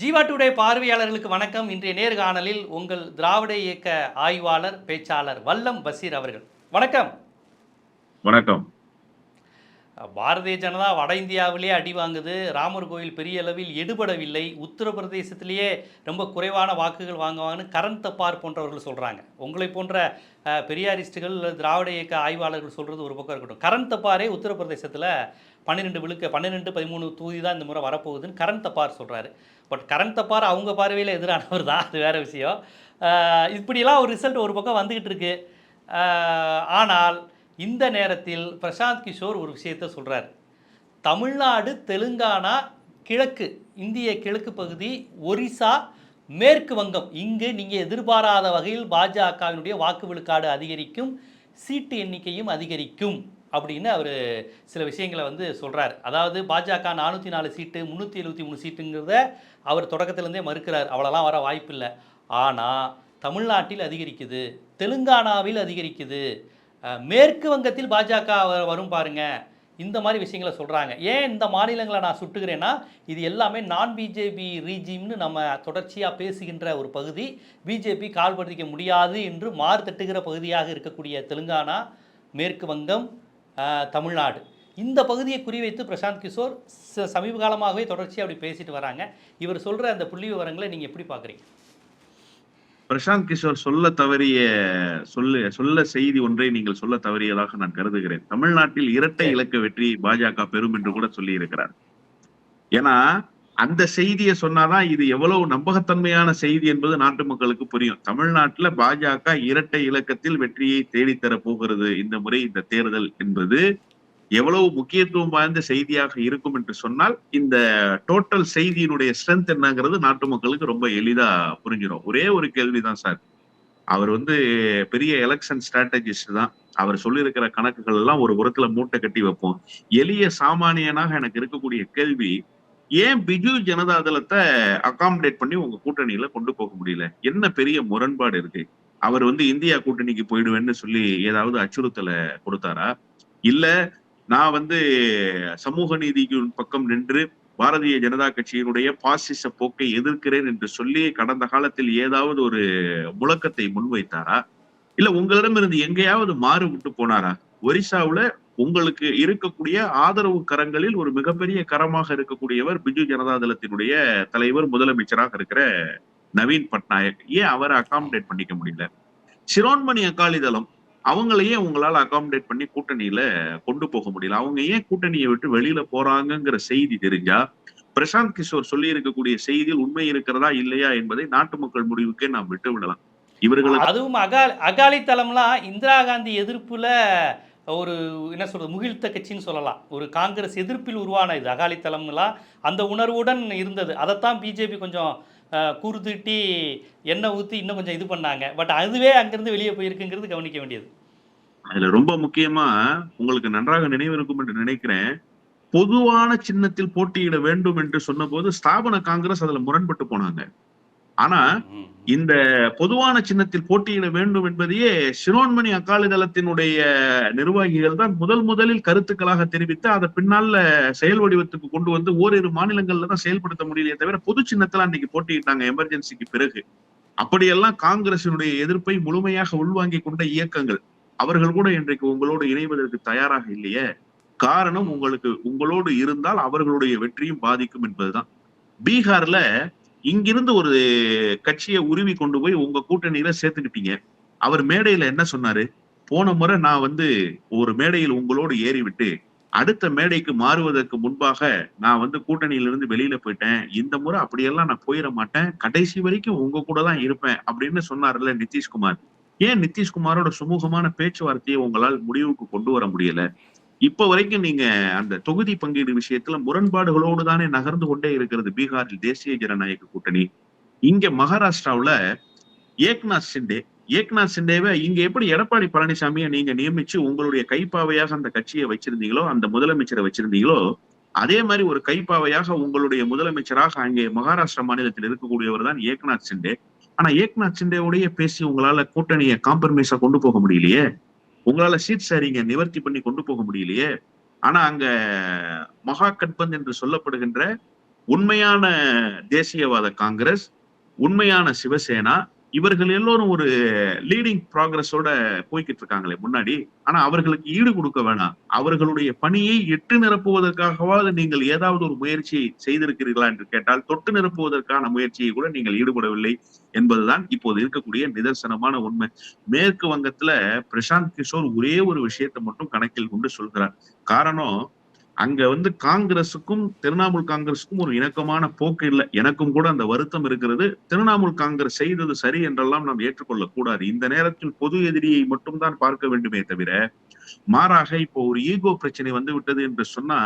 Jeeva today பார்வையாளர்களுக்கு வணக்கம். இன்றைய நேர்காணலில் உங்கள் திராவிட இயக்க ஆய்வாளர் பேச்சாளர் வல்லம் பசீர் அவர்கள். வணக்கம். வணக்கம். பாரதிய ஜனதா வட இந்தியாவிலே அடி வாங்குது. ராமர் கோயில் பெரிய அளவில் எடுபடவில்லை. உத்தரப்பிரதேசத்திலேயே ரொம்ப குறைவான வாக்குகள் வாங்குவாங்கன்னு கரண் தப்பார் போன்றவர்கள் சொல்கிறாங்க உங்களை போன்ற பெரியாரிஸ்டுகள் திராவிட இயக்க ஆய்வாளர்கள் சொல்கிறது ஒரு பக்கம் இருக்கட்டும். கரண் தப்பாரே உத்தரப்பிரதேசத்தில் பன்னிரெண்டு விழுக்க பன்னிரெண்டு பதிமூணு தொகுதி தான் இந்த முறை வரப்போகுதுன்னு கரண் தப்பார் சொல்கிறாரு பட் கரண் தப்பார் அவங்க பார்வையில் எதிரானவர் தான். அது வேறு விஷயம். இப்படிலாம் இப்படியெல்லாம் ஒரு ரிசல்ட் ஒரு பக்கம் வந்துக்கிட்டு இருக்கு. ஆனால் இந்த நேரத்தில் பிரசாந்த் கிஷோர் ஒரு விஷயத்தை சொல்கிறார் தமிழ்நாடு தெலுங்கானா கிழக்கு இந்திய கிழக்கு பகுதி ஒரிசா மேற்கு வங்கம். இங்கு நீங்கள் எதிர்பாராத வகையில் பாஜகவினுடைய வாக்கு விழுக்காடு அதிகரிக்கும் சீட்டு எண்ணிக்கையும் அதிகரிக்கும். அப்படின்னு அவர் சில விஷயங்களை வந்து சொல்கிறார் அதாவது பாஜக நானூற்றி நாலு சீட்டு முந்நூற்றி எழுபத்தி மூணு சீட்டுங்கிறத அவர் தொடக்கத்துலேருந்தே மறுக்கிறார். அவ்வளோலாம் வர வாய்ப்பில்லை ஆனால் தமிழ்நாட்டில் அதிகரிக்குது தெலுங்கானாவில் அதிகரிக்குது. மேற்கு வங்கத்தில் பாஜக வரும் பாருங்கள் இந்த மாதிரி விஷயங்களை சொல்கிறாங்க ஏன் இந்த மாநிலங்களை நான் சுட்டுகிறேன்னா இது எல்லாமே நான் பிஜேபி ரீஜிம்னு நம்ம தொடர்ச்சியாக பேசுகின்ற ஒரு பகுதி. பிஜேபி கால்படுத்திக்க முடியாது என்று மாறு தட்டுகிற பகுதியாக இருக்கக்கூடிய தெலுங்கானா மேற்கு வங்கம் தமிழ்நாடு. இந்த பகுதியை குறிவைத்து பிரசாந்த் கிஷோர் சமீப காலமாகவே தொடர்ச்சியாக அப்படி பேசிட்டு வராங்க. இவர் சொல்கிற அந்த புள்ளி விவரங்களை நீங்கள் எப்படி பார்க்குறீங்க? பிரசாந்த் கிஷோர் சொல்ல தவறிய சொல்ல சொல்ல செய்தி ஒன்றை நீங்கள் சொல்ல தவறியதாக நான் கருதுகிறேன். தமிழ்நாட்டில் இரட்டை இலக்க வெற்றி பாஜக பெறும் என்று கூட சொல்லி இருக்கிறார் ஏன்னா அந்த செய்தியை சொன்னாதான் இது எவ்வளவு நம்பகத்தன்மையான செய்தி என்பது நாட்டு மக்களுக்கு புரியும். தமிழ்நாட்டுல பாஜக இரட்டை இலக்கத்தில் வெற்றியை தேடித்தர போகிறது இந்த முறை இந்த தேர்தல் என்பது எவ்வளவு முக்கியத்துவம் வாய்ந்த செய்தியாக இருக்கும் என்று சொன்னால் இந்த டோட்டல் செய்தியினுடைய ஸ்ட்ரென்த் என்னங்கிறது நாட்டு மக்களுக்கு ரொம்ப எளிதா புரிஞ்சிடும் ஒரே ஒரு கேள்விதான் சார். அவர் வந்து பெரிய எலெக்ஷன் ஸ்ட்ராட்டஜிஸ்ட் தான். அவர் சொல்லியிருக்கிற கணக்குகள் எல்லாம் ஒரு புறத்துல மூட்டை கட்டி வைப்போம். எளிய சாமானியனாக எனக்கு இருக்கக்கூடிய கேள்வி ஏன் பிஜு ஜனதா தளத்தை அகாமடேட் பண்ணி உங்க கூட்டணியில கொண்டு போக முடியல? என்ன பெரிய முரண்பாடு இருக்கு? அவர் வந்து இந்தியா கூட்டணிக்கு போயிடுவேன்னு சொல்லி ஏதாவது அச்சுறுத்தலை கொடுத்தாரா? இல்ல நான் வந்து சமூக நீதிக்கு பக்கம் நின்று பாரதிய ஜனதா கட்சியினுடைய பாசிச போக்கை எதிர்க்கிறேன் என்று சொல்லி கடந்த காலத்தில் ஏதாவது ஒரு முழக்கத்தை முன்வைத்தாரா? இல்ல உங்களிடமிருந்து எங்கேயாவது மாறு விட்டு போனாரா? ஒரிசாவுல உங்களுக்கு இருக்கக்கூடிய ஆதரவு கரங்களில் ஒரு மிகப்பெரிய கரமாக இருக்கக்கூடியவர் பிஜு ஜனதா தளத்தினுடைய தலைவர் முதலமைச்சராக இருக்கிற நவீன் பட்நாயக். ஏன் அவரை அகாமடேட் பண்ணிக்க முடியல? சிரோன்மணி அகாலி தளம் அவங்களையே உங்களால அகாமடேட் பண்ணி கூட்டணியில கொண்டு போக முடியல? அவங்க ஏன் கூட்டணியை விட்டு வெளியில போறாங்கங்கிற செய்தி தெரிஞ்சா பிரசாந்த் கிஷோர் சொல்லி இருக்கக்கூடிய செய்தியில் உண்மை இருக்கிறதா இல்லையா என்பதை நாட்டு மக்கள் முடிவுக்கே நாம் விட்டு விடலாம். இவர்களுக்கு அதுவும் அகாலி அகாலி தளம்லாம் இந்திரா காந்தி எதிர்ப்புல ஒரு என்ன சொல்கிறது முகிழ்த்த கட்சின்னு சொல்லலாம். ஒரு காங்கிரஸ் எதிர்ப்பில் உருவான இது அகாலி தளம்லாம் அந்த உணர்வுடன் இருந்தது. அதைத்தான் பிஜேபி கொஞ்சம் அஹ், எண்ணெய் ஊற்றி இன்னும் கொஞ்சம் இது பண்ணாங்க. பட் அதுவே அங்கேருந்து வெளியே போயிருக்குங்கிறது கவனிக்க வேண்டியது. அதுல ரொம்ப முக்கியமா உங்களுக்கு நன்றாக நினைவிருக்கும் என்று நினைக்கிறேன். பொதுவான சின்னத்தில் போட்டியிட வேண்டும் என்று சொன்னபோது ஸ்தாபன காங்கிரஸ் அதுல முரண்பட்டு போனாங்க. ஆனா. இந்த பொதுவான சின்னத்தில் போட்டியிட வேண்டும் என்பதையே சிரோன்மணி அகாலி தளத்தினுடைய நிர்வாகிகள் தான் முதல் முதலில் கருத்துக்களாக தெரிவித்து அதை பின்னால செயல் வடிவத்துக்கு கொண்டு வந்து ஓரிரு மாநிலங்கள்ல தான் செயல்படுத்த முடியலையே தவிர பொது சின்னத்துல அன்னைக்கு போட்டியிட்டாங்க எமர்ஜென்சிக்கு பிறகு. அப்படியெல்லாம் காங்கிரசினுடைய எதிர்ப்பை முழுமையாக உள்வாங்கி கொண்ட இயக்கங்கள். அவர்கள் கூட இன்றைக்கு உங்களோடு இணைவதற்கு தயாராக இல்லையே. காரணம் உங்களுக்கு உங்களோடு இருந்தால் அவர்களுடைய வெற்றியும் பாதிக்கும் என்பதுதான். பீகார்ல இங்கிருந்து ஒரு கட்சியை உருவி கொண்டு போய் உங்க கூட்டணியில சேர்த்துக்கிட்டீங்க. அவர் மேடையில என்ன சொன்னாரு? போன முறை நான் வந்து ஒரு மேடையில் உங்களோடு ஏறிவிட்டு அடுத்த மேடைக்கு மாறுவதற்கு முன்பாக நான் வந்து கூட்டணியிலிருந்து வெளியில போயிட்டேன். இந்த முறை அப்படியெல்லாம் நான் போயிட மாட்டேன். கடைசி வரைக்கும் உங்க கூட தான் இருப்பேன் அப்படின்னு சொன்னார்ல நிதிஷ்குமார். ஏன் நிதிஷ்குமாரோட சுமூகமான பேச்சுவார்த்தையை உங்களால் முடிவுக்கு கொண்டு வர முடியல? இப்ப வரைக்கும் நீங்க அந்த தொகுதி பங்கீடு விஷயத்துல முரண்பாடுகளோடு தானே நகர்ந்து கொண்டே இருக்கிறது பீகாரில் தேசிய ஜனநாயக கூட்டணி. இங்க மகாராஷ்டிராவுல ஏக்நாத் சிண்டே. ஏக்நாத் சிண்டேவை இங்க எப்படி எடப்பாடி பழனிசாமியை நீங்க நியமிச்சு உங்களுடைய கைப்பாவையாக அந்த கட்சியை வச்சிருந்தீங்களோ அந்த முதலமைச்சரை வச்சிருந்தீங்களோ அதே மாதிரி ஒரு கைப்பாவையாக உங்களுடைய முதலமைச்சராக அங்கே மகாராஷ்டிரா மாநிலத்தில் இருக்கக்கூடியவர் தான் ஏக்நாத் சிண்டே. ஆனா ஏக்நாத் சிண்டேவுடைய பேசி உங்களால கூட்டணியை காம்ப்ரமைஸா கொண்டு போக முடியலையே. உங்களால சீட் ஷேரிங்க நிவர்த்தி பண்ணி கொண்டு போக முடியலையே. ஆனா அங்க மகா கட்பந்த் என்று சொல்லப்படுகின்ற உண்மையான தேசியவாத காங்கிரஸ் உண்மையான சிவசேனா இவர்கள் எல்லோரும் ஒரு லீடிங் ப்ராக்ரஸோட போய்கிட்டு இருக்காங்களே முன்னாடி. ஆனா அவர்களுக்கு ஈடு கொடுக்க வேணாம். அவர்களுடைய பணியை எட்டு நிரப்புவதற்காகவாவது நீங்கள் ஏதாவது ஒரு முயற்சி செய்திருக்கிறீர்களா என்று கேட்டால் தொட்டு நிரப்புவதற்கான முயற்சியை கூட நீங்கள் ஈடுபடவில்லை என்பதுதான் இப்போது இருக்கக்கூடிய நிதர்சனமான உண்மை. மேற்கு வங்கத்துல பிரசாந்த் கிஷோர் ஒரே ஒரு விஷயத்தை மட்டும் கணக்கில் கொண்டு சொல்கிறார். காரணம் அங்க வந்து காங்கிரசுக்கும் திரிணாமுல் காங்கிரசுக்கும் ஒரு இணக்கமான போக்கு இல்லை. எனக்கும் கூட அந்த வருத்தம் இருக்கிறது. திரிணாமுல் காங்கிரஸ் செய்தது சரி என்றெல்லாம் நாம் ஏற்றுக்கொள்ளக் கூடாது இந்த நேரத்தில் பொது எதிரியை மட்டும்தான் பார்க்க வேண்டுமே தவிர மாறாக இப்போ ஒரு ஈகோ பிரச்சனை வந்து விட்டது என்று சொன்னா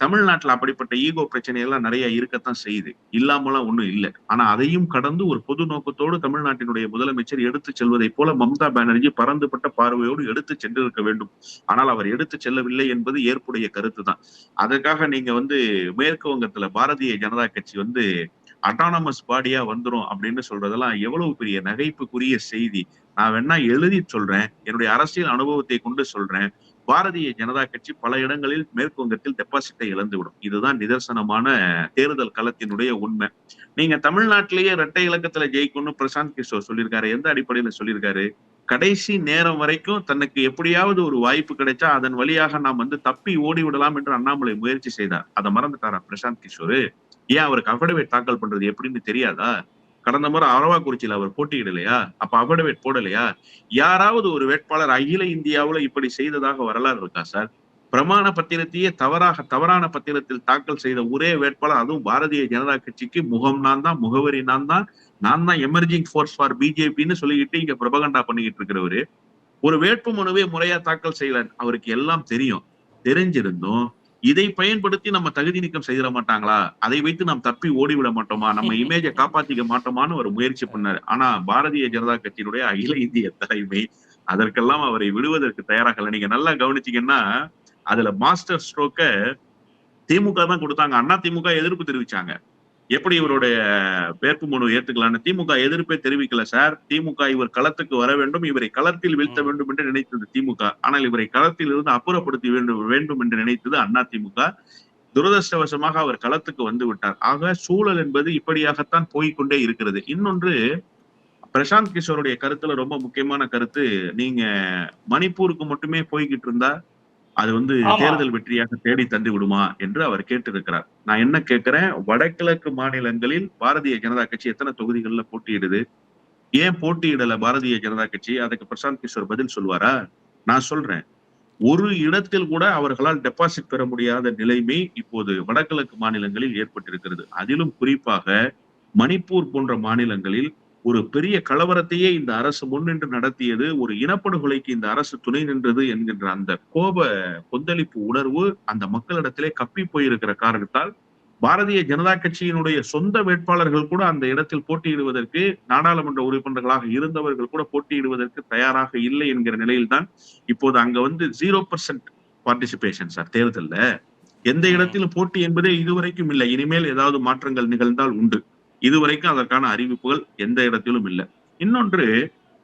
தமிழ்நாட்டுல அப்படிப்பட்ட ஈகோ பிரச்சனை எல்லாம் நிறைய இருக்கத்தான் செய்யுது. இல்லாமலாம் ஒண்ணும் இல்லை. ஆனா அதையும் கடந்து ஒரு பொது நோக்கத்தோடு தமிழ்நாட்டினுடைய முதலமைச்சர் எடுத்து செல்வதை போல மம்தா பானர்ஜி பறந்துபட்ட பார்வையோடு எடுத்து சென்றிருக்க வேண்டும். ஆனால் அவர் எடுத்து செல்லவில்லை என்பது ஏற்புடைய கருத்து தான் அதற்காக நீங்க வந்து மேற்கு வங்கத்துல பாரதிய ஜனதா கட்சி வந்து அட்டானமஸ் பாடியா வந்துரும் அப்படின்னு சொல்றதெல்லாம் எவ்வளவு பெரிய நகைப்புக்குரிய செய்தி. நான் வேணா எழுதி சொல்றேன். என்னுடைய அரசியல் அனுபவத்தை கொண்டு சொல்றேன். பாரதிய ஜனதா கட்சி பல இடங்களில் மேற்கு வங்கத்தில் டெபாசிட்டை இழந்துவிடும். இதுதான் நிதர்சனமான தேர்தல் களத்தினுடைய உண்மை. நீங்க தமிழ்நாட்டிலேயே இரட்டை இலக்கத்துல ஜெயிக்கணும்னு பிரசாந்த் கிஷோர் சொல்லியிருக்காரு. எந்த அடிப்படையில சொல்லியிருக்காரு? கடைசி நேரம் வரைக்கும் தனக்கு எப்படியாவது ஒரு வாய்ப்பு கிடைச்சா அதன் வழியாக நாம் வந்து தப்பி ஓடி விடலாம் என்று அண்ணாமலை முயற்சி செய்தார். அதை மறந்துட்டாரா பிரசாந்த் கிஷோர்? ஏன் அவருக்கு அஃபிடவிட் தாக்கல் பண்றது எப்படின்னு தெரியாதா? கடந்த முறை அரவாக்குறிச்சியில அவர் போட்டியிடலையா? அப்ப அஃபிடவிட் போடலையா? யாராவது ஒரு வேட்பாளர் அகில இந்தியாவுல இப்படி செய்ததாக வரலாறு இருக்கா சார்? பிரமாண பத்திரத்தையே தவறாக தவறான பத்திரத்தில் தாக்கல் செய்த ஒரே வேட்பாளர் அதுவும் பாரதிய ஜனதா கட்சிக்கு. முகம் நான் தான் முகவரி நான் தான். நான் தான் எமர்ஜிங் ஃபோர்ஸ் ஃபார் பிஜேபின்னு சொல்லிக்கிட்டு இங்க பிரபகண்டா பண்ணிக்கிட்டு இருக்கிறவரு. ஒரு வேட்பு மனுவே முறையா தாக்கல் செய்யல அவருக்கு எல்லாம் தெரியும். தெரிஞ்சிருந்தும் இதை பயன்படுத்தி நம்ம தகுதி நீக்கம் செய்திட மாட்டாங்களா? அதை வைத்து நாம் தப்பி ஓடிவிட மாட்டோமா? நம்ம இமேஜை காப்பாத்திக்க மாட்டோமான்னு ஒரு முயற்சி பண்ணாரு. ஆனா பாரதிய ஜனதா கட்சியினுடைய அகில இந்திய தலைமை அதற்கெல்லாம் அவரை விடுவதற்கு தயாராகல நீங்க நல்லா கவனிச்சீங்கன்னா அதுல மாஸ்டர் ஸ்ட்ரோக்க திமுக தான் கொடுத்தாங்க. அண்ணா திமுக எதிர்ப்பு தெரிவிச்சாங்க. எப்படி இவருடைய வேட்பு மனு ஏத்துக்கலாம்னு திமுக எதிர்ப்பே தெரிவிக்கல சார். திமுக இவர் களத்துக்கு வர வேண்டும் இவரை களத்தில் வீழ்த்த வேண்டும் என்று நினைத்தது திமுக. ஆனால் இவரை களத்தில் இருந்து அப்புறப்படுத்தி வேண்டும் வேண்டும் என்று நினைத்தது அண்ணா திமுக. துரதிருஷ்டவசமாக அவர் களத்துக்கு வந்து விட்டார். ஆக சூழல் என்பது இப்படியாகத்தான் போய்க்கொண்டே இருக்கிறது. இன்னொன்று பிரசாந்த் கிஷோருடைய கருத்துல ரொம்ப முக்கியமான கருத்து நீங்க மணிப்பூருக்கு மட்டுமே போய்கிட்டு இருந்தா அது வந்து. தேர்தல் வெற்றியாக தேடி தந்து விடுமா என்று அவர் கேட்டிருக்கிறார். நான் என்ன கேட்கிறேன்? வடகிழக்கு மாநிலங்களில் பாரதிய ஜனதா கட்சி எத்தனை தொகுதிகள்ல போட்டியிடுது? ஏன் போட்டியிடல பாரதிய ஜனதா கட்சி? அதுக்கு பிரசாந்த் கிஷோர் பதில் சொல்வாரா நான் சொல்றேன். ஒரு இடத்தில் கூட அவர்களால் டெபாசிட் பெற முடியாத நிலைமை இப்போது வடகிழக்கு மாநிலங்களில் ஏற்பட்டிருக்கிறது. அதிலும் குறிப்பாக மணிப்பூர் போன்ற மாநிலங்களில் ஒரு பெரிய கலவரத்தையே இந்த அரசு முன்னின்று நடத்தியது ஒரு இனப்படுகொலைக்கு இந்த அரசு துணை நின்றது என்கின்ற அந்த கோப கொந்தளிப்பு உணர்வு அந்த மக்களிடத்திலே கப்பி போயிருக்கிற காரணத்தால் பாரதிய ஜனதா கட்சியினுடைய சொந்த வேட்பாளர்கள் கூட அந்த இடத்தில் போட்டியிடுவதற்கு நாடாளுமன்ற உறுப்பினர்களாக இருந்தவர்கள் கூட போட்டியிடுவதற்கு தயாராக இல்லை என்கிற நிலையில்தான் இப்போது அங்க வந்து ஜீரோ பர்சன்ட் பார்ட்டிசிபேஷன் சார் தேர்தல்ல. எந்த இடத்திலும் போட்டி என்பதே இதுவரைக்கும் இல்லை. இனிமேல் ஏதாவது மாற்றங்கள் நிகழ்ந்தால் உண்டு. இதுவரைக்கும் அதற்கான அறிவிப்புகள் எந்த இடத்திலும் இல்லை. இன்னொன்று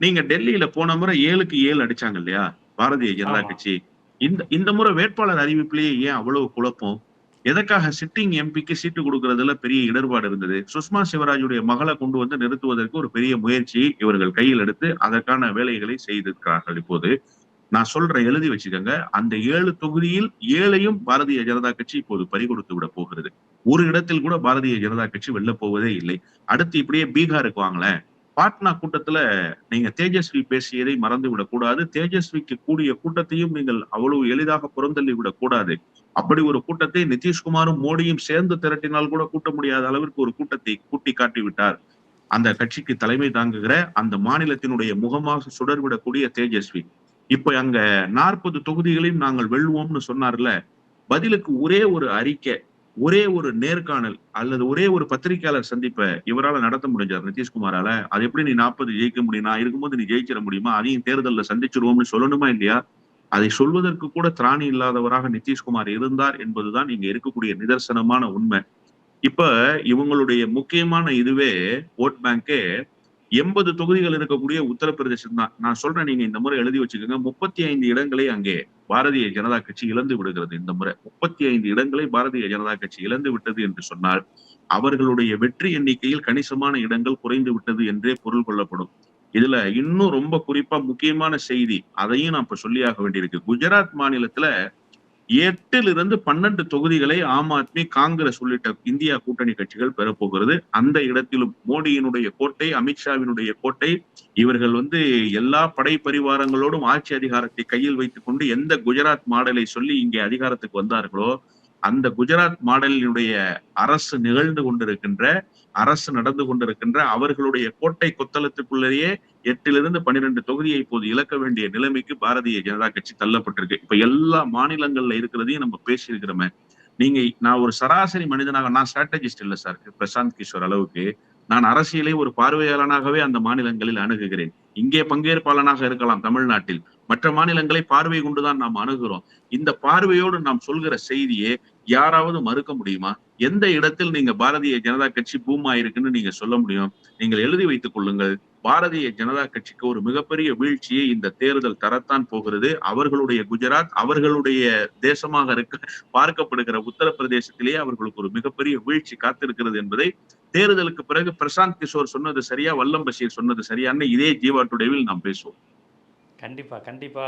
நீங்க டெல்லியில போன முறை ஏழுக்கு ஏழு அடிச்சாங்க இல்லையா? பாரதிய ஜனதா. கட்சி. இந்த இந்த முறை வேட்பாளர் அறிவிப்பிலேயே ஏன் அவ்வளவு குழப்பம்? எதற்காக சிட்டிங் எம்பிக்கு சீட்டு கொடுக்கறதுல பெரிய இடர்பாடு இருந்தது? சுஷ்மா சிவராஜுடைய மகளை கொண்டு வந்து நிறுத்துவதற்கு ஒரு பெரிய முயற்சியை இவர்கள் கையில் எடுத்து அதற்கான வேலைகளை செய்திருக்கிறார்கள் இப்போது. நான் சொல்றேன் எழுதி வச்சுக்கோங்க. அந்த ஏழு தொகுதியில் ஏழையும் பாரதிய ஜனதா கட்சி இப்போது பறிகொடுத்து விட போகிறது. ஒரு இடத்தில் கூட பாரதிய ஜனதா கட்சி வெளில போவதே இல்லை. அடுத்து இப்படியே பீகாருக்கு வாங்களேன். பாட்னா கூட்டத்துல நீங்க தேஜஸ்வி பேசியதை மறந்து விடக்கூடாது தேஜஸ்விக்கு கூடிய கூட்டத்தையும் நீங்கள் அவ்வளவு எளிதாக புறந்தள்ளி விடக்கூடாது அப்படி ஒரு கூட்டத்தை நிதிஷ்குமாரும் மோடியும் சேர்ந்து திரட்டினால் கூட கூட்ட முடியாத அளவிற்கு ஒரு கூட்டத்தை கூட்டி காட்டி விட்டார் அந்த கட்சிக்கு தலைமை தாங்குகிற அந்த மாநிலத்தினுடைய முகமாக சுடர்விடக்கூடிய தேஜஸ்வி. இப்ப அங்க நாற்பது தொகுதிகளையும் நாங்கள் வெல்லுவோம்னு சொன்னார்ல பதிலுக்கு ஒரே ஒரு அறிக்கை ஒரே ஒரு நேர்காணல் அல்லது ஒரே ஒரு பத்திரிகையாளர் சந்திப்பை இவரால நடத்த முடிஞ்சார் நிதிஷ்குமாரால. அது எப்படி நீ நாற்பது ஜெயிக்க முடியும்? நான் இருக்கும்போது நீ ஜெயிச்சிட முடியுமா? அதையும் தேர்தலில் சந்திச்சிருவோம்னு சொல்லணுமா இல்லையா? அதை சொல்வதற்கு கூட திராணி இல்லாதவராக நிதிஷ்குமார் இருந்தார் என்பதுதான் இங்க இருக்கக்கூடிய நிதர்சனமான உண்மை. இப்ப இவங்களுடைய முக்கியமான இதுவே ஓட் பேங்கே எண்பது தொகுதிகள் இருக்கக்கூடிய உத்தரப்பிரதேசம் தான். நான் சொல்றேன் நீங்க இந்த முறை எழுதி வச்சுக்கோங்க. முப்பத்தி ஐந்து இடங்களை அங்கே பாரதிய ஜனதா கட்சி இழந்து விடுகிறது இந்த முறை. முப்பத்தி ஐந்து இடங்களை பாரதிய ஜனதா கட்சி இழந்து விட்டது என்று சொன்னால் அவர்களுடைய வெற்றி எண்ணிக்கையில் கணிசமான இடங்கள் குறைந்து விட்டது என்றே பொருள் கொள்ளப்படும். இதுல இன்னும் ரொம்ப குறிப்பா முக்கியமான செய்தி அதையும் நான் இப்ப சொல்லியாக வேண்டியிருக்கு. குஜராத் மாநிலத்துல எட்டிலிருந்து பன்னெண்டு தொகுதிகளை ஆம் ஆத்மி காங்கிரஸ் உள்ளிட்ட இந்தியா கூட்டணி கட்சிகள் பெறப்போகிறது. அந்த இடத்திலும் மோடியினுடைய கோட்டை அமித்ஷாவினுடைய கோட்டை இவர்கள் வந்து எல்லா படை பரிவாரங்களோடும் ஆட்சி அதிகாரத்தை கையில் வைத்துக் கொண்டு எந்த குஜராத் மாடலை சொல்லி இங்கே அதிகாரத்துக்கு வந்தார்களோ அந்த குஜராத் மாடலினுடைய அரசு நிகழ்ந்து கொண்டிருக்கின்ற அரசு நடந்து கொண்டிருக்கின்ற அவர்களுடைய கோட்டை கொத்தளத்துக்குள்ளேயே எட்டிலிருந்து பன்னிரண்டு தொகுதியை இப்போது இழக்க வேண்டிய நிலைமைக்கு பாரதிய ஜனதா கட்சி தள்ளப்பட்டிருக்கு. இப்ப எல்லா மாநிலங்கள்ல இருக்கிறதையும் நம்ம பேசியிருக்கிறோமே. நீங்க நான் ஒரு சராசரி மனிதனாக நான் ஸ்ட்ராட்டஜிஸ்ட் இல்ல சார் பிரசாந்த் கிஷோர் அளவுக்கு. நான் அரசியலை ஒரு பார்வையாளனாகவே அந்த மாநிலங்களில் அணுகுகிறேன். இங்கே பங்கேற்பாளனாக இருக்கலாம் தமிழ்நாட்டில். மற்ற மாநிலங்களை பார்வை கொண்டுதான் நாம் அணுகுறோம். இந்த பார்வையோடு நாம் சொல்கிற செய்தியே யாராவது மறுக்க முடியுமா? எந்த இடத்தில் நீங்க பாரதிய ஜனதா கட்சி பூம் ஆயிருக்குன்னு நீங்க சொல்ல முடியும்? நீங்கள் எழுதி வைத்துக் கொள்ளுங்கள். பாரதிய ஜனதா கட்சிக்கு ஒரு மிகப்பெரிய வீழ்ச்சியை இந்த தேர்தல் தரத்தான் போகிறது. அவர்களுடைய குஜராத் அவர்களுடைய தேசமாக இருக்க பார்க்கப்படுகிற உத்தரப்பிரதேசத்திலேயே அவர்களுக்கு ஒரு மிகப்பெரிய வீழ்ச்சி காத்திருக்கிறது என்பதை தேர்தலுக்கு பிறகு பிரசாந்த் கிஷோர் சொன்னது சரியா? வல்லம் பஷீர் சொன்னது சரியான்னு இதே ஜீவா டுடேவில் நாம் பேசுவோம். கண்டிப்பா கண்டிப்பா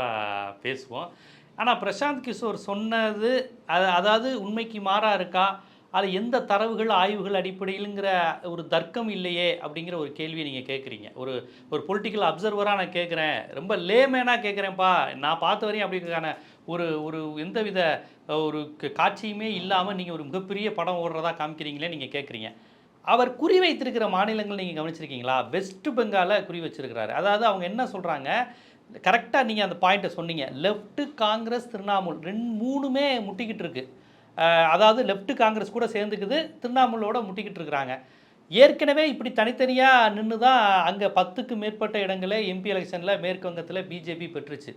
பேசுவோம். ஆனால் பிரசாந்த் கிஷோர் சொன்னது அது அதாவது உண்மைக்கு மாறா இருக்கா? அது எந்த தரவுகள் ஆய்வுகள் அடிப்படையிலுங்கிற ஒரு தர்க்கம் இல்லையே அப்படிங்கிற ஒரு கேள்வியை நீங்கள் கேட்குறீங்க ஒரு ஒரு பொலிட்டிக்கல் அப்சர்வராக நான் கேட்குறேன் ரொம்ப லேமேனாக கேட்குறேன்ப்பா நான் பார்த்த வரையும் அப்படிங்கிறதுக்கான ஒரு ஒரு எந்தவித ஒரு காட்சியுமே இல்லாமல் நீங்கள் ஒரு மிகப்பெரிய படம் ஓடுறதா காமிக்கிறீங்களே நீங்கள் கேட்குறீங்க அவர் குறி வைத்திருக்கிற மாநிலங்கள் நீங்கள் கவனிச்சிருக்கீங்களா? வெஸ்ட் பெங்காலை குறி வச்சிருக்கிறாரு. அதாவது அவங்க என்ன சொல்கிறாங்க கரெக்டாக நீங்கள் அந்த பாயிண்ட்டை சொன்னீங்க. லெஃப்ட்டு காங்கிரஸ் திரிணாமுல் ரெண்டு மூணுமே முட்டிக்கிட்டு இருக்கு. அதாவது லெஃப்ட்டு காங்கிரஸ் கூட சேர்ந்துக்குது திரிணாமுலோட முட்டிக்கிட்டு இருக்கிறாங்க. ஏற்கனவே இப்படி தனித்தனியாக நின்று தான் அங்கே பத்துக்கு மேற்பட்ட இடங்களே எம்பி எலெக்ஷனில் மேற்கு வங்கத்தில் பிஜேபி பெற்றுச்சு.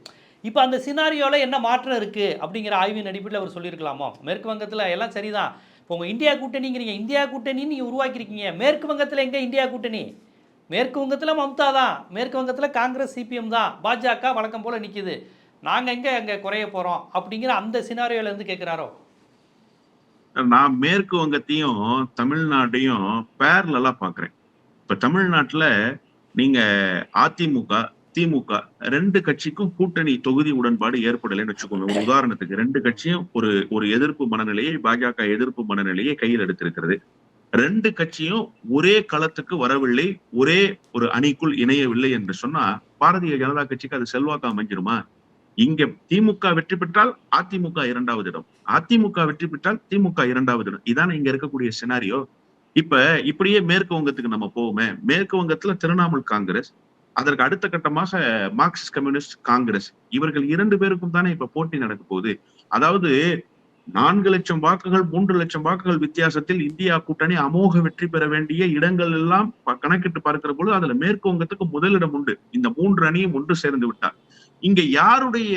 இப்போ அந்த சினாரியோவில் என்ன மாற்றம் இருக்குது அப்படிங்கிற ஆய்வின் அடிப்படையில் அவர் சொல்லியிருக்கலாமோ? மேற்கு வங்கத்தில் எல்லாம் சரிதான். இப்போ உங்கள் இந்தியா கூட்டணிங்கிறீங்க இந்தியா கூட்டணின்னு நீங்கள் உருவாக்கியிருக்கீங்க. மேற்கு வங்கத்தில் எங்கே இந்தியா கூட்டணி? மேற்கு வங்கத்தில் மம்தா தான். மேற்கு வங்கத்தில் காங்கிரஸ் சிபிஎம் தான். பாஜக வழக்கம் போல் நிற்கிது நாங்கள் எங்கே அங்கே குறைய போகிறோம் அப்படிங்கிற அந்த சினாரியோலேருந்து கேட்குறாரோ நான் மேற்கு வங்கத்தையும் தமிழ்நாட்டையும் பேரலாம் பார்க்குறேன் இப்போ தமிழ்நாட்டில் நீங்கள் அதிமுக திமுக ரெண்டு கட்சிக்கும் கூட்டணி தொகுதி உடன்பாடு ஏற்படலைன்னு வச்சுக்கோங்க. உதாரணத்துக்கு ரெண்டு கட்சியும் ஒரு ஒரு எதிர்ப்பு மனநிலையை பாஜக எதிர்ப்பு மனநிலையை கையில் எடுத்திருக்கிறது. ரெண்டு கட்சியும் ஒரே களத்துக்கு வரவில்லை ஒரே ஒரு அணிக்குள் இணையவில்லை என்று சொன்னா பாரதிய ஜனதா கட்சிக்கு அது செல்வாக்கு அமைஞ்சிருமா? இங்க திமுக வெற்றி பெற்றால் அதிமுக இரண்டாவது இடம். அதிமுக வெற்றி பெற்றால் திமுக இரண்டாவது இடம். இதான இங்க இருக்கக்கூடிய சினாரியோ இப்ப இப்படியே மேற்கு வங்கத்துக்கு நம்ம போவோமே. மேற்கு வங்கத்துல திரிணாமுல் காங்கிரஸ் அதற்கு அடுத்த கட்டமாக மார்க்சிஸ்ட் கம்யூனிஸ்ட் காங்கிரஸ். இவர்கள் இரண்டு பேருக்கும் தானே இப்ப போட்டி நடக்க போகுது. அதாவது நான்கு லட்சம் வாக்குகள் மூன்று லட்சம் வாக்குகள் வித்தியாசத்தில் இந்தியா கூட்டணி அமோக வெற்றி பெற வேண்டிய இடங்கள் எல்லாம் ப- கணக்கிட்டு பார்க்கிற பொழுது அதுல மேற்கு வங்கத்துக்கு முதலிடம் உண்டு. இந்த மூன்று அணியும் ஒன்று சேர்ந்து விட்டார். இங்க யாருடைய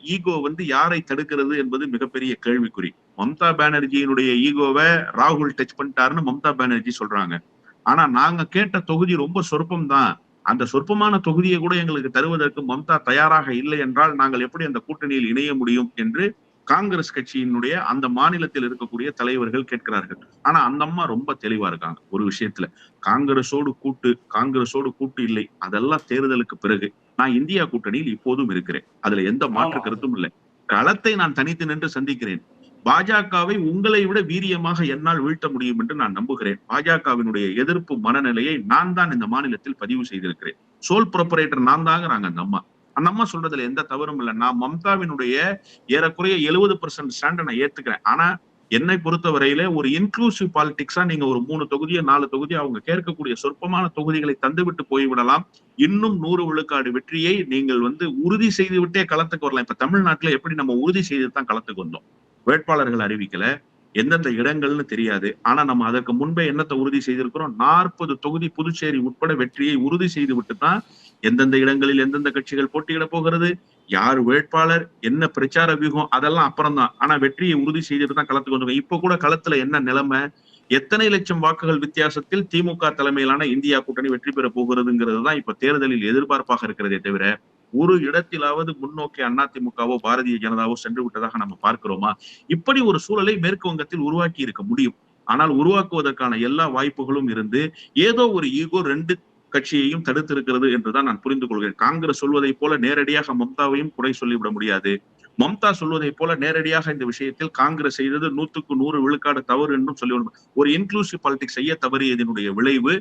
ஈகோ வந்து யாரை தடுக்கிறது என்பது மிகப்பெரிய கேள்விக்குறி. மம்தா பானர்ஜியினுடைய ஈகோவை ராகுல் டச் பண்ணிட்டாருன்னு மம்தா பானர்ஜி சொல்றாங்க. ஆனா நாங்க கேட்ட தொகுதி ரொம்ப சொற்பம் தான் அந்த சொற்பமான தொகுதியை கூட எங்களுக்கு தருவதற்கு மம்தா தயாராக இல்லை என்றால் நாங்கள் எப்படி அந்த கூட்டணியில் இணைய முடியும் என்று காங்கிரஸ் கட்சியினுடைய அந்த மாநிலத்தில் இருக்கக்கூடிய தலைவர்கள் கேட்கிறார்கள். ஆனா அந்த அம்மா ரொம்ப தெளிவா இருக்காங்க ஒரு விஷயத்துல. காங்கிரஸோடு கூட்டு காங்கிரஸோடு கூட்டு இல்லை அதெல்லாம் தேர்தலுக்கு பிறகு. நான் இந்தியா கூட்டணியில் இப்போதும் இருக்கிறேன். அதுல எந்த மாற்று. கருத்தும் இல்லை. களத்தை நான் தனித்து நின்று சந்திக்கிறேன். பாஜகவை உங்களை விட வீரியமாக என்னால் வீழ்த்த முடியும் என்று நான் நம்புகிறேன். பாஜகவினுடைய எதிர்ப்பு மனநிலையை நான் தான் இந்த மாநிலத்தில் பதிவு செய்திருக்கிறேன். சோல் ப்ரொப்பரேட்டர் நான் தாங்கிறாங்க அந்த அம்மா. அந்த அம்மா சொல்றதுல எந்த தவறும் இல்லை. நான் மம்தாவினுடைய ஏறக்குறைய எழுபது பர்சன்ட் ஸ்டாண்டை நான் ஏத்துக்கிறேன். ஆனா என்னை பொறுத்தவரையில ஒரு இன்க்ளூசிவ் பாலிடிக்ஸா நீங்க ஒரு மூணு தொகுதியோ நாலு தொகுதியோ அவங்க கேட்கக்கூடிய சொற்பமான தொகுதிகளை தந்துவிட்டு போய்விடலாம் இன்னும் நூறு விழுக்காடு வெற்றியை நீங்கள் வந்து உறுதி செய்து விட்டே களத்துக்கு வரலாம். இப்ப தமிழ்நாட்டுல எப்படி நம்ம உறுதி செய்து தான் களத்துக்கு வந்தோம்? வேட்பாளர்கள் அறிவிக்கல. எந்தெந்த இடங்கள்னு தெரியாது. ஆனா நம்ம அதற்கு முன்பே என்னத்தை உறுதி செய்திருக்கிறோம்? நாற்பது தொகுதி புதுச்சேரி உட்பட வெற்றியை உறுதி செய்து விட்டு தான் எந்தெந்த இடங்களில் எந்தெந்த கட்சிகள் போட்டியிட போகிறது யார் வேட்பாளர் என்ன பிரச்சார வியூகம் அதெல்லாம் அப்புறம் தான் ஆனா வெற்றியை உறுதி செய்துட்டு தான் களத்துக்கு வந்திருக்கோம் இப்ப கூட களத்துல என்ன நிலைமை? எத்தனை லட்சம் வாக்குகள் வித்தியாசத்தில் திமுக தலைமையிலான இந்தியா கூட்டணி வெற்றி பெற போகிறதுங்கிறது தான் இப்ப தேர்தலில் எதிர்பார்ப்பாக இருக்கிறதே தவிர ஒரு இடத்திலாவது முன்னோக்கி அதிமுகவோ பாரதிய ஜனதாவோ சென்று விட்டதாக நம்ம பார்க்கிறோமா? இப்படி ஒரு சூழலை மேற்கு வங்கத்தில் உருவாக்கி இருக்க முடியும். ஆனால் உருவாக்குவதற்கான எல்லா வாய்ப்புகளும் இருந்து ஏதோ ஒரு ஈகோ ரெண்டு கட்சியையும் தடுத்திருக்கிறது என்றுதான் நான் புரிந்து கொள்கிறேன் காங்கிரஸ் சொல்வதை போல நேரடியாக மம்தாவையும் குறை சொல்லிவிட முடியாது. மம்தா சொல்வதை போல நேரடியாக இந்த விஷயத்தில் காங்கிரஸ் செய்தது நூத்துக்கு நூறு விழுக்காடு தவறு என்றும் சொல்லி ஒரு இன்க்ளூசிவ் பாலிடிக்ஸ் செய்ய தவறியதனுடைய விளைவு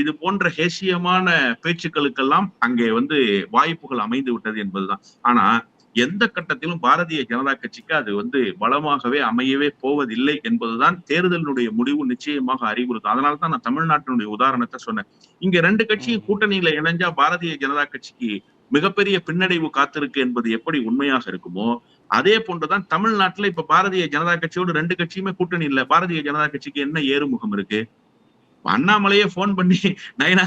இது போன்ற ஹேசியமான பேச்சுக்களுக்கெல்லாம் அங்கே வந்து வாய்ப்புகள் அமைந்து விட்டது என்பதுதான். ஆனா எந்த கட்டத்திலும் பாரதிய ஜனதா கட்சிக்கு அது வந்து பலமாகவே அமையவே போவதில்லை என்பதுதான் தேர்தலினுடைய முடிவு நிச்சயமாக அறிவுறுத்தும். அதனால தான் நான் தமிழ்நாட்டினுடைய உதாரணத்தை சொன்னேன். இங்க ரெண்டு கட்சியும் கூட்டணியில இணைஞ்சா பாரதிய ஜனதா கட்சிக்கு மிகப்பெரிய பின்னடைவு காத்திருக்கு என்பது எப்படி உண்மையாக இருக்குமோ அதே போன்றுதான் தமிழ்நாட்டுல இப்ப பாரதிய ஜனதா கட்சியோடு ரெண்டு கட்சியுமே கூட்டணி இல்ல. பாரதிய ஜனதா கட்சிக்கு என்ன ஏறுமுகம் இருக்கு? அண்ணாமலையே போன் பண்ணி நயனா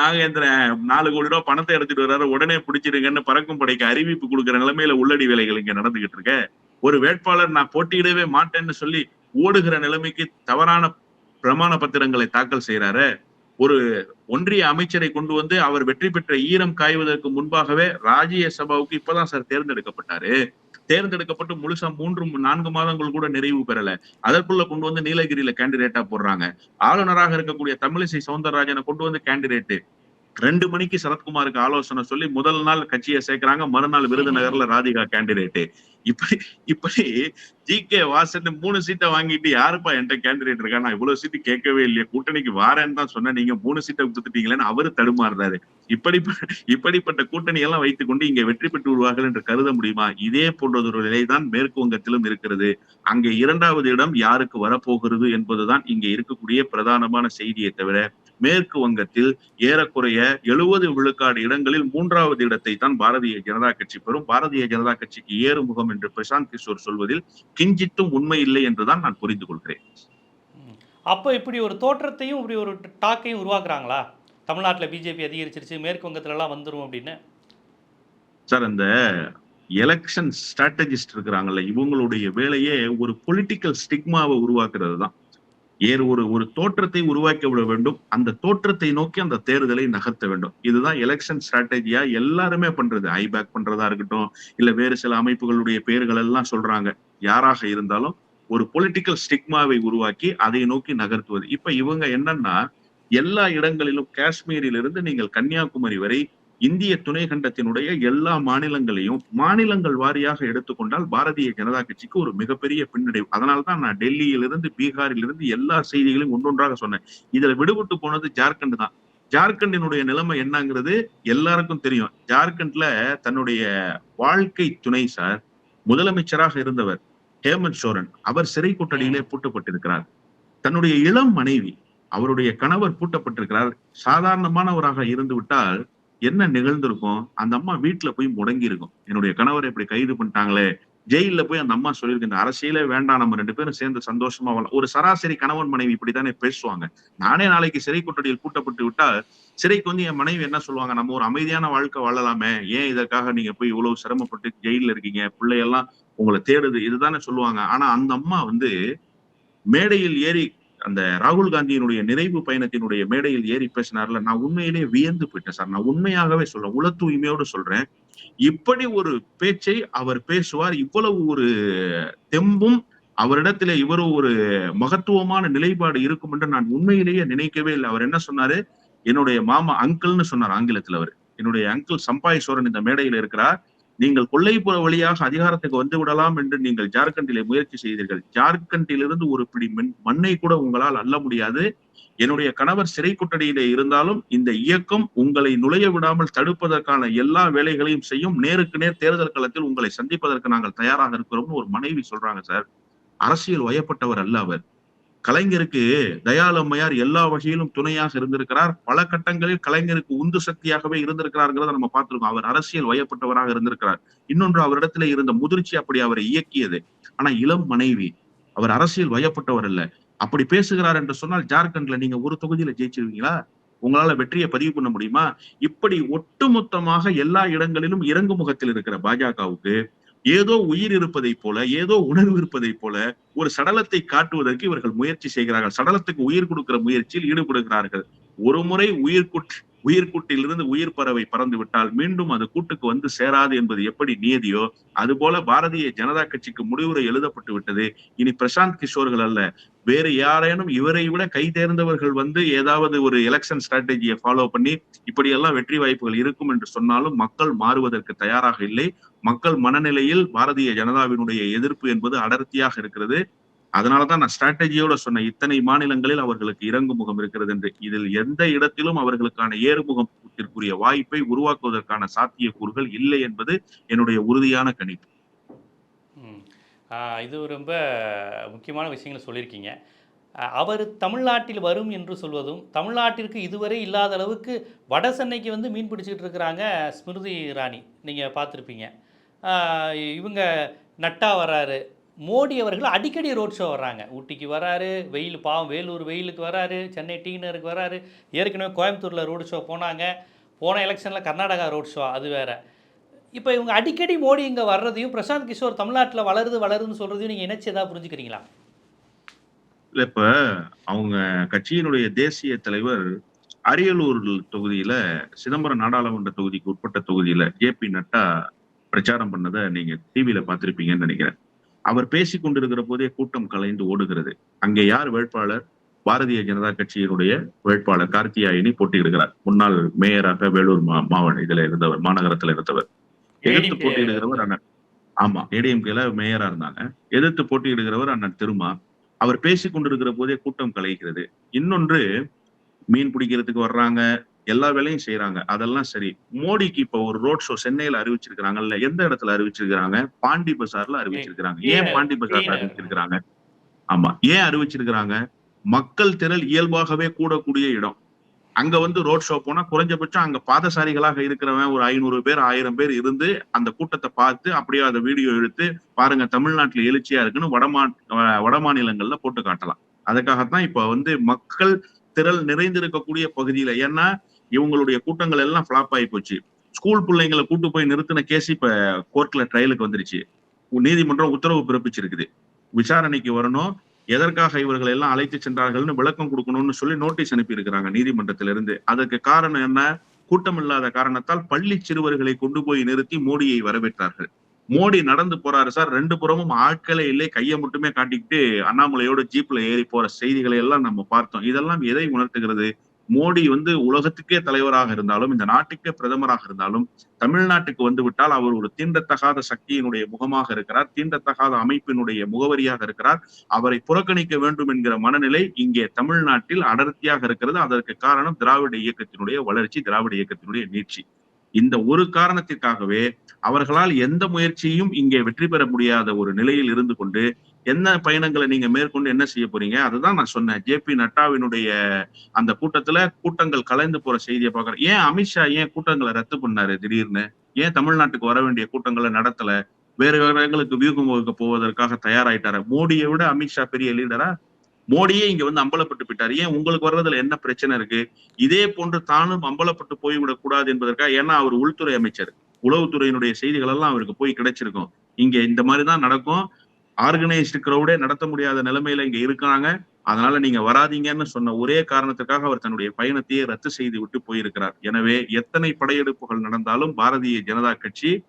நாகேந்திரன் நாலு கோடி ரூபாய் பணத்தை எடுத்துட்டு வர்றாரு உடனே பிடிச்சிருங்கன்னு பறக்கும் படைக்கு அறிவிப்பு கொடுக்குற நிலைமையில உள்ளடி வேலைகள் இங்க நடந்துகிட்டு இருக்க. ஒரு வேட்பாளர் நான் போட்டியிடவே மாட்டேன்னு சொல்லி ஓடுகிற நிலைமைக்கு தவறான பிரமாண பத்திரங்களை தாக்கல் செய்யறாரு ஒரு ஒன்றிய அமைச்சரை கொண்டு வந்து அவர் வெற்றி பெற்ற ஈரம் காய்வதற்கு முன்பாகவே ராஜ்யசபாவுக்கு இப்பதான் சார் தேர்ந்தெடுக்கப்பட்டாரு. தேர்ந்தெடுக்கப்பட்டு முழுசா மூன்று நான்கு மாதங்கள் கூட நிறைவு பெறல. அதற்குள்ள கொண்டு வந்து நீலகிரியில கேண்டிடேட்டா போடுறாங்க. ஆளுநராக இருக்கக்கூடிய தமிழிசை சவுந்தரராஜனை கொண்டு வந்து கேண்டிடேட் ரெண்டு மணிக்கு சரத்குமாருக்கு ஆலோசனை சொல்லி முதல் நாள் கட்சியை சேர்க்கிறாங்க மறுநாள் விருதுநகர்ல ராதிகா கேண்டிடேட் இப்படி இப்படி ஜி கே வாசன் மூணு சீட்டை வாங்கிட்டு யாருப்பா என்கிட்ட கேண்டிடேட் இருக்கா? நான் இவ்வளவு சீட்டு கேட்கவே இல்லையா. கூட்டணிக்கு வாரேன்னு தான் சொன்னேன். நீங்க மூணு சீட்டை கொடுத்துட்டீங்களேன்னு அவரு தடுமாறுறாரு. இப்படி இப்படிப்பட்ட கூட்டணி எல்லாம் வைத்துக் கொண்டு இங்க வெற்றி பெற்று விடுவார்கள் என்று கருத முடியுமா? இதே போன்றதொரு நிலைதான் மேற்கு வங்கத்திலும் இருக்கிறது. அங்கே இரண்டாவது இடம் யாருக்கு வரப்போகிறது என்பதுதான் இங்கே இருக்கக்கூடிய பிரதானமான செய்தியை தவிர மேற்கு வங்கத்தில் ஏறக்குறைய எழுபது விழுக்காடு இடங்களில் மூன்றாவது இடத்தை தான் பாரதிய ஜனதா கட்சி பெறும். பாரதிய ஜனதா கட்சிக்கு ஏறுமுகம் என்று பிரசாந்த் கிஷோர் சொல்வதில் கிஞ்சித்தும் உண்மை இல்லை என்றுதான் நான் புரிந்து கொள்கிறேன். அப்போ இப்படி ஒரு தோற்றத்தையும் இப்படி ஒரு டாக்கையும் உருவாக்குறாங்களா? தமிழ்நாட்டில் பிஜேபி அதிகரிச்சிருச்சு மேற்கு வங்கத்துலலாம் வந்துரும் அப்படின்னு. சார் அந்த எலெக்ஷன் ஸ்ட்ராட்டஜிஸ்ட் இருக்கிறாங்கல்ல இவங்களுடைய வேலையே ஒரு பொலிட்டிக்கல் ஸ்டிக்மாவை உருவாக்குறது தான் ஏறு ஒரு ஒரு தோற்றத்தை உருவாக்கி விட வேண்டும். அந்த தோற்றத்தை நோக்கி அந்த தேர்தலை நகர்த்த வேண்டும். இதுதான் எலெக்ஷன் ஸ்ட்ராட்டஜியா எல்லாருமே பண்றது. ஐபேக் பண்றதா இருக்கட்டும் இல்ல வேறு சில அமைப்புகளுடைய பெயர்கள் எல்லாம் சொல்றாங்க. யாராக இருந்தாலும் ஒரு பொலிட்டிக்கல் ஸ்டிக்மாவை உருவாக்கி அதை நோக்கி நகர்த்துவது. இப்ப இவங்க என்னன்னா எல்லா இடங்களிலும் காஷ்மீரிலிருந்து நீங்கள் கன்னியாகுமரி வரை இந்திய துணை கண்டத்தினுடைய எல்லா மாநிலங்களையும் மாநிலங்கள் வாரியாக எடுத்துக்கொண்டால் பாரதிய ஜனதா கட்சிக்கு ஒரு மிகப்பெரிய பின்னடைவு. அதனால்தான் நான் டெல்லியிலிருந்து பீகாரிலிருந்து எல்லா செய்திகளையும் ஒன்றொன்றாக சொன்னேன். இதுல விடுபட்டு போனது ஜார்க்கண்ட் தான். ஜார்க்கண்டினுடைய நிலைமை என்னங்கிறது எல்லாருக்கும் தெரியும். ஜார்க்கண்ட்ல தன்னுடைய வாழ்க்கை துணை சார் முதலமைச்சராக இருந்தவர் ஹேமந்த் சோரன். அவர் சிறை கூட்டணியிலே பூட்டப்பட்டிருக்கிறார். தன்னுடைய இளம் மனைவி அவருடைய கணவர் பூட்டப்பட்டிருக்கிறார். சாதாரணமானவராக இருந்து விட்டால் என்ன நிகழ்ந்திருக்கும்? அந்த அம்மா வீட்டுல போய் முடங்கி இருக்கும் என்னுடைய கணவரை இப்படி கைது பண்ணிட்டாங்களே ஜெயில போய் அந்த அம்மா சொல்லியிருக்கு இந்த அரசியலே வேண்டாம் நம்ம ரெண்டு பேரும் சேர்ந்து சந்தோஷமா வாழலாம். ஒரு சராசரி கணவன் மனைவி இப்படித்தானே பேசுவாங்க. நானே நாளைக்கு சிறை கொட்டடியில் கூட்டப்பட்டு விட்டால் சிறைக்கு வந்து என் மனைவி என்ன சொல்லுவாங்க? நம்ம ஒரு அமைதியான வாழ்க்கை வாழலாமே. ஏன் இதற்காக நீங்க போய் இவ்வளவு சிரமப்பட்டு ஜெயில இருக்கீங்க? பிள்ளையெல்லாம் உங்களை தேடுது இதுதானே சொல்லுவாங்க. ஆனா அந்த அம்மா வந்து மேடையில் ஏறி அந்த ராகுல் காந்தியினுடைய நிறைவு பயணத்தினுடைய மேடையில் ஏறி பேசினார்ல நான் உண்மையிலேயே வியந்து போயிட்டேன் சார். நான் உண்மையாகவே சொல்றேன். உள தூய்மையோடு சொல்றேன். இப்படி ஒரு பேச்சை அவர் பேசுவார். இவ்வளவு ஒரு தெம்பும் அவரிடத்துல இவ்வளவு ஒரு மகத்துவமான நிலைப்பாடு இருக்கும் என்று நான் உண்மையிலேயே நினைக்கவே இல்லை. அவர் என்ன சொன்னாரு? என்னுடைய மாமா அங்கிள்னு சொன்னார் ஆங்கிலத்தில் அவர். என்னுடைய அங்கிள் சம்பாய் சோரன் இந்த மேடையில் இருக்கிறார். நீங்கள் கொள்ளைப்புற வழியாக அதிகாரத்துக்கு வந்து விடலாம் என்று நீங்கள் ஜார்க்கண்டிலே முயற்சி செய்தீர்கள். ஜார்க்கண்டிலிருந்து ஒரு பிடி மண்ணை கூட உங்களால் அள்ள முடியாது. என்னுடைய கணவர் சிறை குட்டடியிலே இருந்தாலும் இந்த இயக்கம் உங்களை நுழைய விடாமல் தடுப்பதற்கான எல்லா வேலைகளையும் செய்யும். நேருக்கு நேர் தேர்தல் களத்தில் உங்களை சந்திப்பதற்கு நாங்கள் தயாராக இருக்கிறோம்னு ஒரு மனைவி சொல்றாங்க சார். அரசியல் வயப்பட்டவர் அல்ல அவர். கலைஞருக்கு தயாளு அம்மையார் எல்லா வகையிலும் துணையாக இருந்திருக்கிறார். பல கட்டங்களில் கலைஞருக்கு உந்து சக்தியாகவே இருந்திருக்கிறார்கிறத நம்ம பார்த்திருக்கோம். அவர் அரசியல் வயப்பட்டவராக இருந்திருக்கிறார். இன்னொன்று அவரிடத்துல இருந்த முதிர்ச்சி அப்படி அவரை இயக்கியது. ஆனா இளம் மனைவி அவர் அரசியல் வயப்பட்டவர் அல்ல. அப்படி பேசுகிறார் என்று சொன்னால் ஜார்க்கண்ட்ல நீங்க ஒரு தொகுதியில ஜெயிச்சிருவீங்களா? உங்களால வெற்றியை பதிவு பண்ண முடியுமா? இப்படி ஒட்டுமொத்தமாக எல்லா இடங்களிலும் இறங்கு முகத்தில் இருக்கிற பாஜகவுக்கு ஏதோ உயிர் இருப்பதை போல ஏதோ உணர்வு இருப்பதை போல ஒரு சடலத்தை காட்டுவதற்கு இவர்கள் முயற்சி செய்கிறார்கள். சடலத்துக்கு உயிர் கொடுக்கிற முயற்சியில் ஈடுபடுகிறார்கள். ஒரு முறை உயிர் உயிர்கூட்டிலிருந்து உயிர் பறவை பறந்து விட்டால் மீண்டும் அது கூட்டுக்கு வந்து சேராது என்பது எப்படி நியதியோ அதுபோல பாரதிய ஜனதா கட்சிக்கு முடிவுரை எழுதப்பட்டு விட்டது. இனி பிரசாந்த் கிஷோர்கள் அல்ல. வேறு யாரேனும் இவரை விட கை தேர்ந்தவர்கள் வந்து ஏதாவது ஒரு எலெக்ஷன் ஸ்ட்ராட்டஜியை ஃபாலோ பண்ணி இப்படியெல்லாம் வெற்றி வாய்ப்புகள் இருக்கும் என்று சொன்னாலும் மக்கள் மாறுவதற்கு தயாராக இல்லை. மக்கள் மனநிலையில் பாரதிய ஜனதாவினுடைய எதிர்ப்பு என்பது அடர்த்தியாக இருக்கிறது. அதனாலதான் நான் ஸ்ட்ராட்டஜியோட சொன்னேன் இத்தனை மாநிலங்களில் அவர்களுக்கு இறங்கு முகம் இருக்கிறது என்று. இதில் எந்த இடத்திலும் அவர்களுக்கான ஏறுமுகத்திற்குரிய வாய்ப்பை உருவாக்குவதற்கான சாத்தியக்கூறுகள் இல்லை என்பது என்னுடைய உறுதியான கணிப்பு. இது ரொம்ப முக்கியமான விஷயங்களை சொல்லியிருக்கீங்க. அவர் தமிழ்நாட்டில் வரும் என்று சொல்வதும் தமிழ்நாட்டிற்கு இதுவரை இல்லாத அளவுக்கு வட சென்னைக்கு வந்து மீன் பிடிச்சிட்டு இருக்கிறாங்க ஸ்மிருதி இராணி நீங்கள் பார்த்துருப்பீங்க. இவங்க நட்டா வராரு. மோடி அவர்கள் அடிக்கடி ரோட் ஷோ வர்றாங்க. ஊட்டிக்கு வராரு வெயில் பாவம் வேலூர் வெயிலுக்கு வராரு சென்னை டீனருக்கு வராரு ஏற்கனவே கோயம்புத்தூரில் ரோடு ஷோ போனாங்க. போன எலெக்ஷனில் கர்நாடகா ரோட் ஷோ அது வேறு. இப்போ இவங்க அடிக்கடி மோடி இங்கே வர்றதையும் பிரசாந்த் கிஷோர் தமிழ்நாட்டில் வளருது வளருதுன்னு சொல்கிறதையும் நீங்கள் இணைச்சு ஏதாவது புரிஞ்சுக்கிறீங்களா? இல்லை இப்போ அவங்க கட்சியினுடைய தேசிய தலைவர் அரியலூர் தொகுதியில சிதம்பரம் நாடாளுமன்ற தொகுதிக்கு உட்பட்ட தொகுதியில ஜே பி நட்டா பிரச்சாரம் பண்ணதை நீங்க டிவியில பார்த்திருப்பீங்கன்னு நினைக்கிறேன். அவர் பேசிக் கொண்டிருக்கிற போதே கூட்டம் கலைந்து ஓடுகிறது. அங்கே யார் வேட்பாளர்? பாரதிய ஜனதா கட்சியினுடைய வேட்பாளர் கார்த்தியாயினி போட்டியிடுகிறார். முன்னாள் மேயராக வேலூர் மா மாவட்ட இதுல இருந்தவர் மாநகரத்துல இருந்தவர். எதிர்த்து போட்டியிடுகிறவர் அண்ணன். ஆமா ஏடிஎம்கேல மேயரா இருந்தாங்க. எதிர்த்து போட்டியிடுகிறவர் அண்ணன் திருமா. அவர் பேசிக் கொண்டிருக்கிற போதே கூட்டம் கலைகிறது. இன்னொன்று மீன் பிடிக்கிறதுக்கு வர்றாங்க. எல்லா வேலையும் செய்யறாங்க அதெல்லாம் சரி. மோடிக்கு இப்ப ஒரு ரோட் ஷோ சென்னையில அறிவிச்சிருக்கிறாங்கல்ல எந்த இடத்துல அறிவிச்சிருக்கிறாங்க? பாண்டி பசார்ல அறிவிச்சிருக்கிறாங்க. ஏன் பாண்டி பசார்ல. அறிவிச்சிருக்கிறாங்க? ஆமா. ஏன் அறிவிச்சிருக்கிறாங்க? மக்கள் திரள் இயல்பாகவே கூடக்கூடிய இடம். அங்க வந்து ரோட் ஷோ போனா குறைஞ்சபட்சம் அங்க பாதசாரிகளாக இருக்கிறவன் ஒரு ஐநூறு பேர் ஆயிரம் பேர் இருந்து அந்த கூட்டத்தை பார்த்து அப்படியே அந்த வீடியோ எடுத்து பாருங்க தமிழ்நாட்டுல எழுச்சியா இருக்குன்னு வடமா வட மாநிலங்கள்ல போட்டு காட்டலாம். அதுக்காகத்தான் இப்ப வந்து மக்கள் திரள் நிறைந்திருக்கக்கூடிய பகுதியில. ஏன்னா இவங்களுடைய கூட்டங்கள் எல்லாம் ஃபிளாப் ஆகி போச்சு. ஸ்கூல் பிள்ளைங்களை கூட்டு போய் நிறுத்தின கேஸ் இப்ப கோர்ட்ல ட்ரையலுக்கு வந்துருச்சு. நீதிமன்றம் உத்தரவு பிறப்பிச்சிருக்குது. விசாரணைக்கு வரணும். எதற்காக இவர்கள் எல்லாம் அழைத்து சென்றார்கள்னு விளக்கம் கொடுக்கணும்னு சொல்லி நோட்டீஸ் அனுப்பி இருக்கிறாங்க நீதிமன்றத்திலிருந்து. அதற்கு காரணம் என்ன? கூட்டம் இல்லாத காரணத்தால் பள்ளி சிறுவர்களை கொண்டு போய் நிறுத்தி மோடியை வரவேற்றார்கள். மோடி நடந்து போறாரு சார். ரெண்டு புறமும் ஆட்களே இல்லை. கையை மட்டுமே காட்டிக்கிட்டு அண்ணாமலையோட ஜீப்ல ஏறி போற செய்திகளை எல்லாம் நம்ம பார்த்தோம். இதெல்லாம் எதை உணர்த்துகிறது? மோடி வந்து உலகத்துக்கே தலைவராக இருந்தாலும் இந்த நாட்டுக்கே பிரதமராக இருந்தாலும் தமிழ்நாட்டுக்கு வந்து விட்டால் அவர் ஒரு தீண்டத்தகாத சக்தியினுடைய முகமாக இருக்கிறார் தீண்டத்தகாத அமைப்பினுடைய முகவரியாக இருக்கிறார். அவரை புறக்கணிக்க வேண்டும் என்கிற மனநிலை இங்கே தமிழ்நாட்டில் அடர்த்தியாக இருக்கிறது. அதற்கு காரணம் திராவிட இயக்கத்தினுடைய வளர்ச்சி திராவிட இயக்கத்தினுடைய நீட்சி. இந்த ஒரு காரணத்திற்காகவே அவர்களால் எந்த முயற்சியும் இங்கே வெற்றி பெற முடியாத ஒரு நிலையில் இருந்து கொண்டு என்ன பயணங்களை நீங்க மேற்கொண்டு என்ன செய்ய போறீங்க? அதுதான் நான் சொன்னேன். ஜே பி நட்டாவினுடைய அந்த கூட்டத்துல கூட்டங்கள் கலைந்து போற செய்தியை பாக்குறேன் ஏன் அமித்ஷா ஏன் கூட்டங்களை ரத்து பண்ணாரு திடீர்னு? ஏன் தமிழ்நாட்டுக்கு வர வேண்டிய கூட்டங்களை நடத்தல? வேறு இடங்களுக்கு வியூகம் வகுக்க போவதற்காக தயாராயிட்டாரு. மோடியை விட அமித்ஷா பெரிய லீடரா மோடியே இங்க வந்து அம்பலப்பட்டு போயிட்டாரு. ஏன் உங்களுக்கு வர்றதுல என்ன பிரச்சனை இருக்கு? இதே போன்று தானும் அம்பலப்பட்டு போய்விடக் கூடாது என்பதற்காக ஏன்னா அவர் உள்துறை அமைச்சர். உளவுத்துறையினுடைய செய்திகள் எல்லாம் அவருக்கு போய் கிடைச்சிருக்கும். இங்க இந்த மாதிரிதான் நடக்கும். ஆர்கனைஸ்டு கிரௌடே நடத்த முடியாத நிலைமையில இங்க இருக்காங்க. அதனால நீங்க வராதீங்கன்னு சொன்ன ஒரே காரணத்துக்காக அவர் தன்னுடைய பயணத்தையே ரத்து செய்து விட்டு போயிருக்கிறார். எனவே எத்தனை படையெடுப்புகள் நடந்தாலும் பாரதிய ஜனதா கட்சி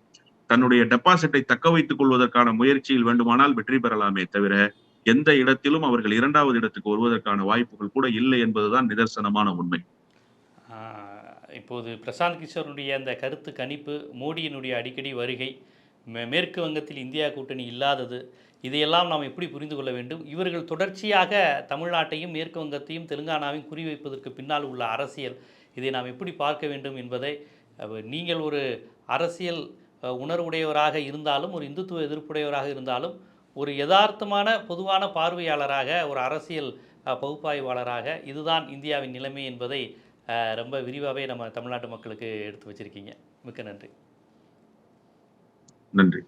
தன்னுடைய டெபாசிட்டை தக்க வைத்துக் கொள்வதற்கான முயற்சியில் வேண்டுமானால் வெற்றி பெறலாமே தவிர எந்த இடத்திலும் அவர்கள் இரண்டாவது இடத்துக்கு வருவதற்கான வாய்ப்புகள் கூட இல்லை என்பதுதான் நிதர்சனமான உண்மை. இப்போது பிரசாந்த் கிஷோருடைய அந்த கருத்து கணிப்பு மோடியினுடைய அடிக்கடி வருகை மே- மேற்கு வங்கத்தில் இந்தியா கூட்டணி இல்லாதது இதையெல்லாம் நாம் எப்படி புரிந்து கொள்ள வேண்டும்? இவர்கள் தொடர்ச்சியாக தமிழ்நாட்டையும் மேற்கு வங்கத்தையும் தெலுங்கானாவையும் குறிவைப்பதற்கு பின்னால் உள்ள அரசியல் இதை நாம் எப்படி பார்க்க வேண்டும் என்பதை நீங்கள் ஒரு அரசியல் உணர்வுடையவராக இருந்தாலும் ஒரு இந்துத்துவ எதிர்ப்புடையவராக இருந்தாலும் ஒரு யதார்த்தமான பொதுவான பார்வையாளராக ஒரு அரசியல் பகுப்பாய்வாளராக இதுதான் இந்தியாவின் நிலைமை என்பதை ரொம்ப விரிவாகவே நம்ம தமிழ்நாட்டு மக்களுக்கு எடுத்து வச்சிருக்கீங்க. மிக்க நன்றி. நன்றி.